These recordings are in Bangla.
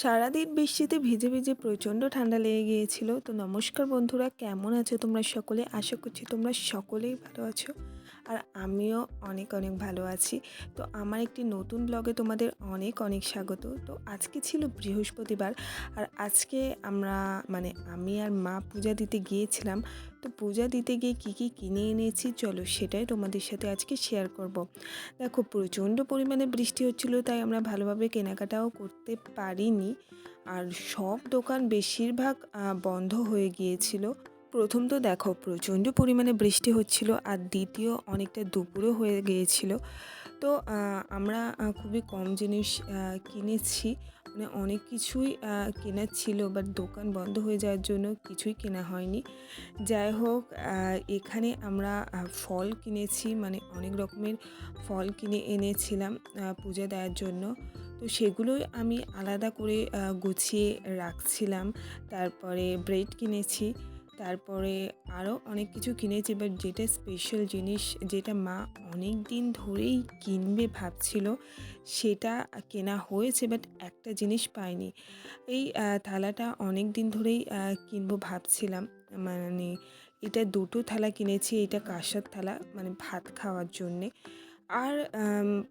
সারাদিন বৃষ্টিতে ভিজে ভিজে প্রচণ্ড ঠান্ডা লেগে গিয়েছিল। তো নমস্কার বন্ধুরা, কেমন আছো তোমরা সকলে? আশা করছি তোমরা সকলেই ভালো আছো। আর আমিও অনেক অনেক ভালো আছি। তো আমার একটি নতুন ব্লগে তোমাদের অনেক অনেক স্বাগত। তো আজকে ছিল বৃহস্পতিবার আর আজকে আমরা মানে আমি আর মা পূজা দিতে গিয়েছিলাম। তো পূজা দিতে গিয়ে কী কী কিনে এনেছি চলো সেটাই তোমাদের সাথে আজকে শেয়ার করব। দেখো প্রচণ্ড পরিমাণে বৃষ্টি হচ্ছিল তাই আমরা ভালোভাবে কেনাকাটাও করতে পারিনি। আর সব দোকান বেশিরভাগ বন্ধ হয়ে গিয়েছিল। প্রথম তো দেখো, প্রচণ্ড পরিমাণে বৃষ্টি হচ্ছিল আর দ্বিতীয় অনেকটা দুপুরও হয়ে গিয়েছিল। তো আমরা খুবই কম জিনিস কিনেছি। মানে অনেক কিছুই কেনার ছিল বাট দোকান বন্ধ হয়ে যাওয়ার জন্য কিছুই কেনা হয়নি। যাই হোক এখানে আমরা ফল কিনেছি মানে অনেক রকমের ফল কিনে এনেছিলাম পূজা দেওয়ার জন্য। তো সেগুলোই আমি আলাদা করে গুছিয়ে রাখছিলাম। তারপরে ব্রেড কিনেছি। তারপরে আরও অনেক কিছু কিনেছি বাট যেটা স্পেশাল জিনিস, যেটা মা অনেক দিন ধরেই কিনবে ভাবছিল, সেটা কেনা হয়েছে বাট একটা জিনিস পাইনি। এই থালাটা অনেক দিন ধরেই কিনবো ভাবছিলাম। মানে এটা দুটো থালা কিনেছি, এটা কাঁসার থালা মানে ভাত খাওয়ার জন্যে। আর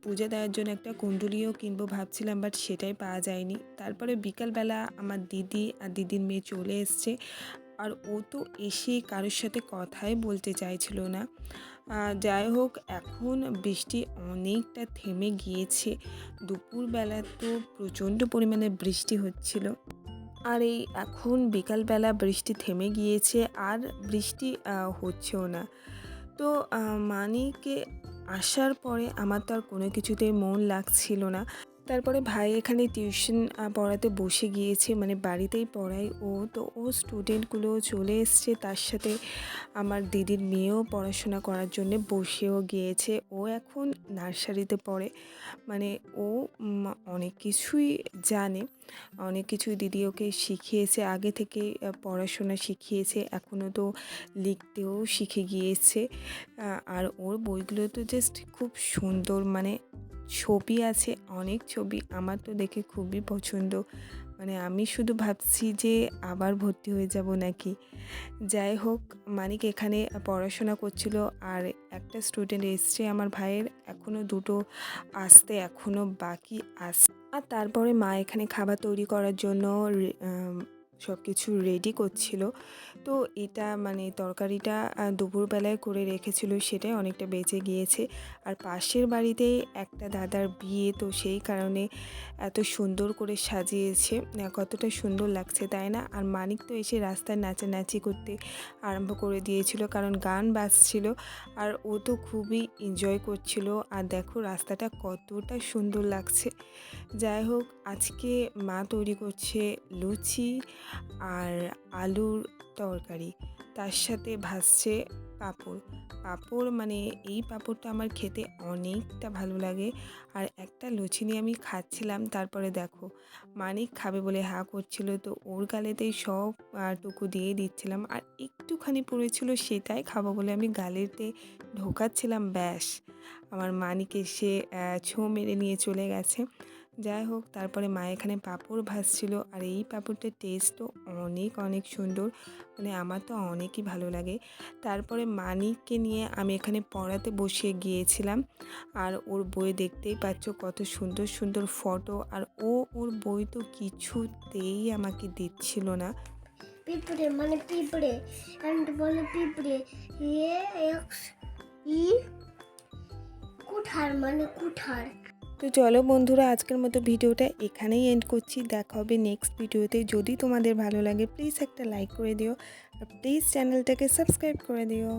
পূজা দেওয়ার জন্য একটা কুণ্ডুলিও কিনবো ভাবছিলাম বাট সেটাই পাওয়া যায়নি। তারপরে বিকালবেলা আমার দিদি আর দিদির মেয়ে চলে এসছে। আর ও তো এসে কারোর সাথে কথাই বলতে চাইছিল না। যাই হোক, এখন বৃষ্টি অনেকটা থেমে গিয়েছে। দুপুরবেলা তো প্রচণ্ড পরিমাণে বৃষ্টি হচ্ছিল। আর এই এখন বিকালবেলা বৃষ্টি থেমে গিয়েছে আর বৃষ্টি হচ্ছেও না। তো মানিকে আসার পরে আমার তো আর কোনো কিছুতেই মন লাগছিল না। তারপরে ভাই এখানে টিউশন পড়াতে বসে গিয়েছে মানে বাড়িতেই পড়ায় ও। তো ও স্টুডেন্টগুলো চলে এসছে, তার সাথে আমার দিদির মেয়েও পড়াশোনা করার জন্য বসেও গিয়েছে। ও এখন নার্সারিতে পড়ে মানে ও অনেক কিছুই জানে। অনেক কিছুই দিদি ওকে শিখিয়েছে, আগে থেকে পড়াশোনা শিখিয়েছে, এখনও তো লিখতেও শিখে গিয়েছে। আর ওর বইগুলো তো জাস্ট খুব সুন্দর মানে ছবি আছে, অনেক ছবি আমার তো দেখে খুবই পছন্দ। মানে আমি শুধু ভাবছি যে আবার ভর্তি হয়ে যাব নাকি? যাই হোক, মানিক এখানে পড়াশোনা করছিল আর একটা স্টুডেন্ট এসছে আমার ভাইয়ের এখনও দুটো আসতে এখনও বাকি আস আর তারপরে মা এখানে খাবার তৈরি করার জন্য সব কিছু রেডি করছিল। তো এটা মানে তরকারিটা দুপুরবেলায় করে রেখেছিল, সেটাই অনেকটা বেঁচে গিয়েছে। আর পাশের বাড়িতে একটা দাদার বিয়ে, তো সেই কারণে এত সুন্দর করে সাজিয়েছে কতটা সুন্দর লাগছে, তাই না? আর মানিক তো এসে রাস্তায় নাচানাচি করতে আরম্ভ করে দিয়েছিল, কারণ গান বাজছিল। আর ও তো খুবই এনজয় করছিল। আর দেখো রাস্তাটা কতটা সুন্দর লাগছে। যাই হোক, আজকে মা তৈরি করছে লুচি আর আলুর তরকারি। তার সাথে ভাসছে পাঁপড়। পাঁপড় মানে এই পাঁপড়টা আমার খেতে অনেকটা ভালো লাগে। আর একটা লুচি নিয়ে আমি খাচ্ছিলাম, তারপরে দেখো, মানিক খাবে বলে হা করছিল, তো ওর গালেতেই সব টুকু দিয়ে দিচ্ছিলাম। আর একটুখানি পড়েছিল সেটাই খাব বলে আমি গালেতে ঢোকাচ্ছিলাম, ব্যাস। আমার মানিক এসে ছো মেরে নিয়ে চলে গেছে। যাই হোক, তারপরে মা এখানে পাঁপড় ভাজছিল আর এই পাঁপড়টার টেস্টও অনেক অনেক সুন্দর। মানে আমার তো অনেকই ভালো লাগে। তারপরে মানিককে নিয়ে আমি এখানে পড়াতে বসে গিয়েছিলাম। আর ওর বই দেখতেই পাচ্ছ কত সুন্দর সুন্দর ফটো আর ও, ওর বই তো কিছুতেই আমাকে দিচ্ছিল না। পিঁপড়ে মানে পিঁপড়ে অ্যান্ড বলে পিঁপড়ে, এ, এক্স, ই, কুঠার মানে কুঠার। তো চলো বন্ধুরা, আজকের মতো ভিডিওটা এখানেই এন্ড করছি। দেখা হবে নেক্সট ভিডিওতে। যদি তোমাদের ভালো লাগে প্লিজ একটা লাইক করে দিও। আর প্লিজ চ্যানেলটাকে সাবস্ক্রাইব করে দিও।